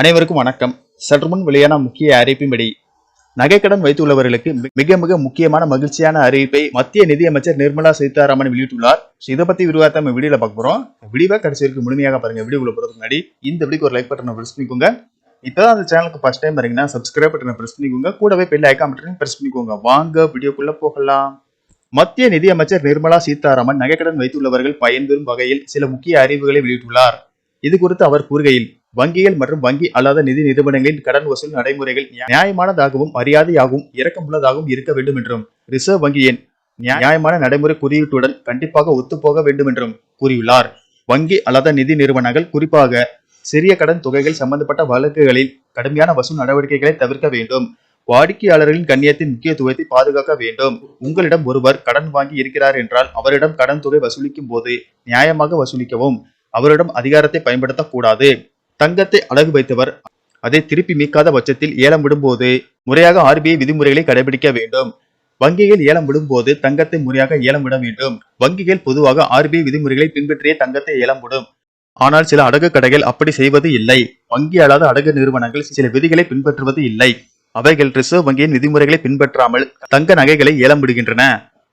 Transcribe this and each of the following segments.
அனைவருக்கும் வணக்கம். சற்று முன் வெளியான முக்கிய அறிவிப்பின்படி நகைக்கடன் வைத்துள்ளவர்களுக்கு மிக மிக முக்கியமான மகிழ்ச்சியான அறிவிப்பை மத்திய நிதியமைச்சர் நிர்மலா சீதாராமன் வெளியிட்டுள்ளார். இதை பத்தி விரிவாக நம்ம வீடியோல பார்க்க போறோம். விடிவா கடைசி வரைக்கும் முழுமையாக பாருங்க வீடியோக்குள்ள போறதுக்கு முன்னாடி இந்த வீடியோக்கு ஒரு லைக் பட்டனை பிரஸ் பண்ணிக்கோங்க. இப்பதான் அந்த சேனலுக்கு ஃபர்ஸ்ட் டைம் வரீங்கன்னா சப்ஸ்கிரைப் பட்டனை பிரஸ் பண்ணிக்கோங்க. கூடவே பெல் ஐக்கான் பட்டனை பிரஸ் பண்ணிக்கோங்க. வாங்க வீடியோக்குள்ள போகலாம். மத்திய நிதியமைச்சர் நிர்மலா சீதாராமன் நகைக்கடன் வைத்துள்ளவர்கள் பயன்பெறும் வகையில் சில முக்கிய அறிவிப்புகளை வெளியிட்டுள்ளார். இது குறித்து அவர் கூறுகையில் வங்கிகள் மற்றும் வங்கி அல்லாத நிதி நிறுவனங்களின் கடன் வசூல் நடைமுறைகள் நியாயமானதாகவும் மரியாதையாகவும் இரக்கமுள்ளதாகவும் இருக்க வேண்டும் என்றும் ரிசர்வ் வங்கியின் நியாயமான நடைமுறை குறியீட்டுடன் கண்டிப்பாக ஒத்துப்போக வேண்டும் என்றும் கூறியுள்ளார். வங்கி அல்லாத நிதி நிறுவனங்கள் குறிப்பாக சிறிய கடன் தொகைகள் சம்பந்தப்பட்ட வழக்குகளில் கடுமையான வசூல் நடவடிக்கைகளை தவிர்க்க வேண்டும். வாடிக்கையாளர்களின் கண்ணியத்தின் முக்கியத்துவத்தை பாதுகாக்க வேண்டும். உங்களிடம் ஒருவர் கடன் வாங்கி இருக்கிறார் என்றால் அவரிடம் கடன் தொகை வசூலிக்கும் போது நியாயமாக வசூலிக்கவும். அவரிடம் அதிகாரத்தை பயன்படுத்தக்கூடாது. தங்கத்தை அழகு வைத்தவர். அதை திருப்பி மீட்காத பட்சத்தில் ஏலம் விடும்போது முறையாக ஆர்பிஐ விதிமுறைகளை கடைபிடிக்க வேண்டும். வங்கிகள் ஏலம் விடும்போது தங்கத்தை முறையாக ஏலம் விட வேண்டும். வங்கிகள் பொதுவாக ஆர்பிஐ விதிமுறைகளை பின்பற்றியே தங்கத்தை ஏலம் விடும். ஆனால் சில அடகு கடைகள் அப்படி செய்வது இல்லை. வங்கி அல்லாத அடகு நிறுவனங்கள் சில விதிகளை பின்பற்றுவது இல்லை. அவைகள் ரிசர்வ் வங்கியின் விதிமுறைகளை பின்பற்றாமல் தங்க நகைகளை ஏலம் விடுகின்றன.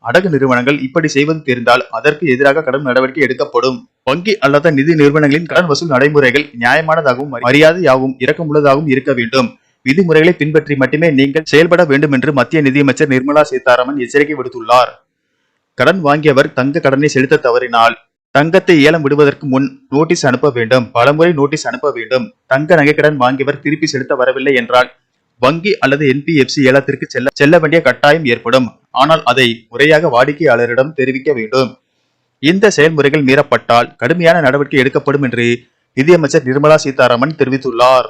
அடகு நிறுவனங்கள் இப்படி செய்வது தெரிந்தால் அதற்கு எதிராக கடும் நடவடிக்கை எடுக்கப்படும். வங்கி அல்லாத நிதி நிறுவனங்களின் கடன் வசூல் நடைமுறைகள் நியாயமானதாகவும் மரியாதையாகவும் இரக்கமுள்ளதாகவும் இருக்க வேண்டும். விதிமுறைகளை பின்பற்றி மட்டுமே நீங்கள் செயல்பட வேண்டும் என்று மத்திய நிதியமைச்சர் நிர்மலா சீதாராமன் எச்சரிக்கை விடுத்துள்ளார். கடன் வாங்கியவர் தங்க கடனை செலுத்த தவறினால் தங்கத்தை ஏலம் விடுவதற்கு முன் நோட்டீஸ் அனுப்ப வேண்டும். பலமுறை நோட்டீஸ் அனுப்ப வேண்டும். தங்க நகை கடன் வாங்கியவர் திருப்பி செலுத்த வரவில்லை என்றால் வங்கி அல்லது என்பிஎஃப்சி ஏலத்திற்கு செல்ல செல்ல வேண்டிய கட்டாயம் ஏற்படும். ஆனால் அதை முறையாக வாடிக்கையாளரிடம் தெரிவிக்க வேண்டும். இந்த செயல்முறைகள் மீறப்பட்டால் கடுமையான நடவடிக்கை எடுக்கப்படும் என்று நிதியமைச்சர் நிர்மலா சீதாராமன் தெரிவித்துள்ளார்.